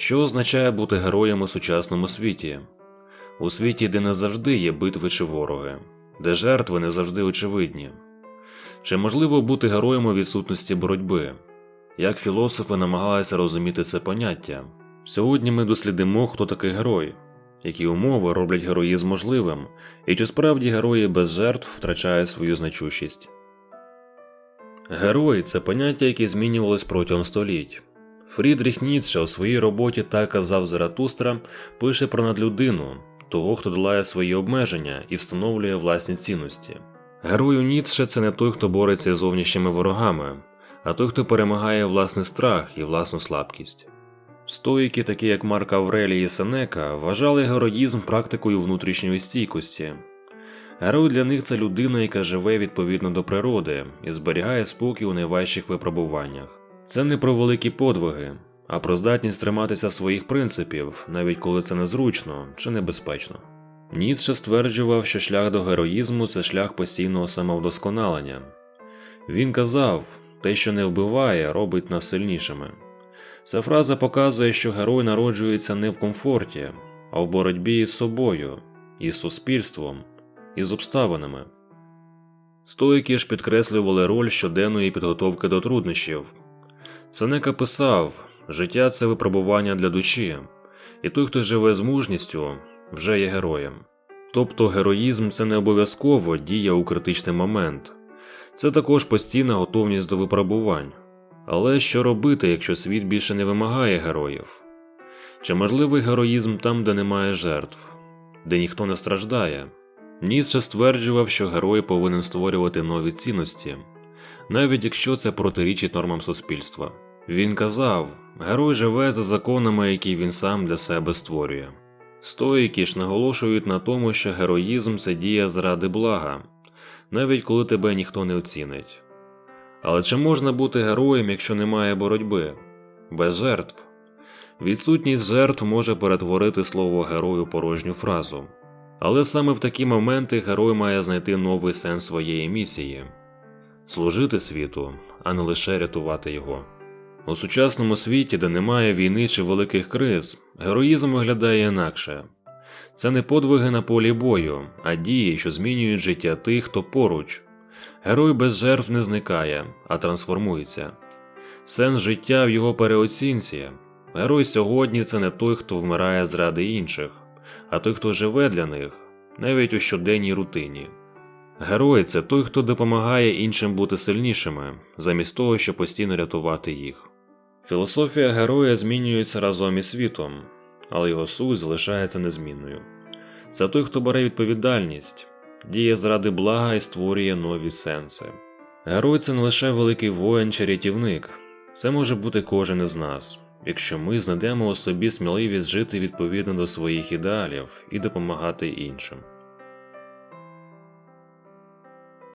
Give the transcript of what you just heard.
Що означає бути героєм у сучасному світі? У світі, де не завжди є битви чи вороги, де жертви не завжди очевидні. Чи можливо бути героєм у відсутності боротьби? Як філософи намагалися розуміти це поняття? Сьогодні ми дослідимо, хто такий герой, які умови роблять героїзм можливим, і чи справді герої без жертв втрачають свою значущість. Герой це поняття, яке змінювалось протягом століть. Фрідріх Ніцше у своїй роботі «Так казав Заратустра пише про надлюдину, того, хто долає свої обмеження і встановлює власні цінності. Герой Ніцше це не той, хто бореться з зовнішніми ворогами, а той, хто перемагає власний страх і власну слабкість. Стоїки, такі як Марк Аврелій і Сенека, вважали героїзм практикою внутрішньої стійкості. Герой для них це людина, яка живе відповідно до природи і зберігає спокій у найважчих випробуваннях. Це не про великі подвиги, а про здатність триматися своїх принципів, навіть коли це незручно чи небезпечно. Ніцше стверджував, що шлях до героїзму це шлях постійного самовдосконалення. Він казав, те, що не вбиває, робить нас сильнішими. Ця фраза показує, що герой народжується не в комфорті, а в боротьбі із собою, із суспільством, із обставинами. Стоїки ж підкреслювали роль щоденної підготовки до труднощів. Сенека писав: життя це випробування для душі, і той, хто живе з мужністю, вже є героєм. Тобто героїзм це не обов'язково дія у критичний момент, це також постійна готовність до випробувань. Але що робити, якщо світ більше не вимагає героїв? Чи можливий героїзм там, де немає жертв, де ніхто не страждає? Ніцше стверджував, що герой повинен створювати нові цінності, навіть якщо це протирічить нормам суспільства. Він казав, герой живе за законами, які він сам для себе створює. Стоїки ж наголошують на тому, що героїзм це дія заради блага, навіть коли тебе ніхто не оцінить. Але чи можна бути героєм, якщо немає боротьби? Без жертв? Відсутність жертв може перетворити слово герой у порожню фразу. Але саме в такі моменти герой має знайти новий сенс своєї місії служити світу, а не лише рятувати його. У сучасному світі, де немає війни чи великих криз, героїзм виглядає інакше. Це не подвиги на полі бою, а дії, що змінюють життя тих, хто поруч. Герой без жертв не зникає, а трансформується. Сенс життя в його переоцінці. Герой сьогодні це не той, хто вмирає заради інших, а той, хто живе для них, навіть у щоденній рутині. Герой це той, хто допомагає іншим бути сильнішими, замість того, щоб постійно рятувати їх. Філософія героя змінюється разом із світом, але його суть залишається незмінною. Це той, хто бере відповідальність, діє заради блага і створює нові сенси. Герой це не лише великий воїн чи рятівник, це може бути кожен із нас, якщо ми знайдемо у собі сміливість жити відповідно до своїх ідеалів і допомагати іншим.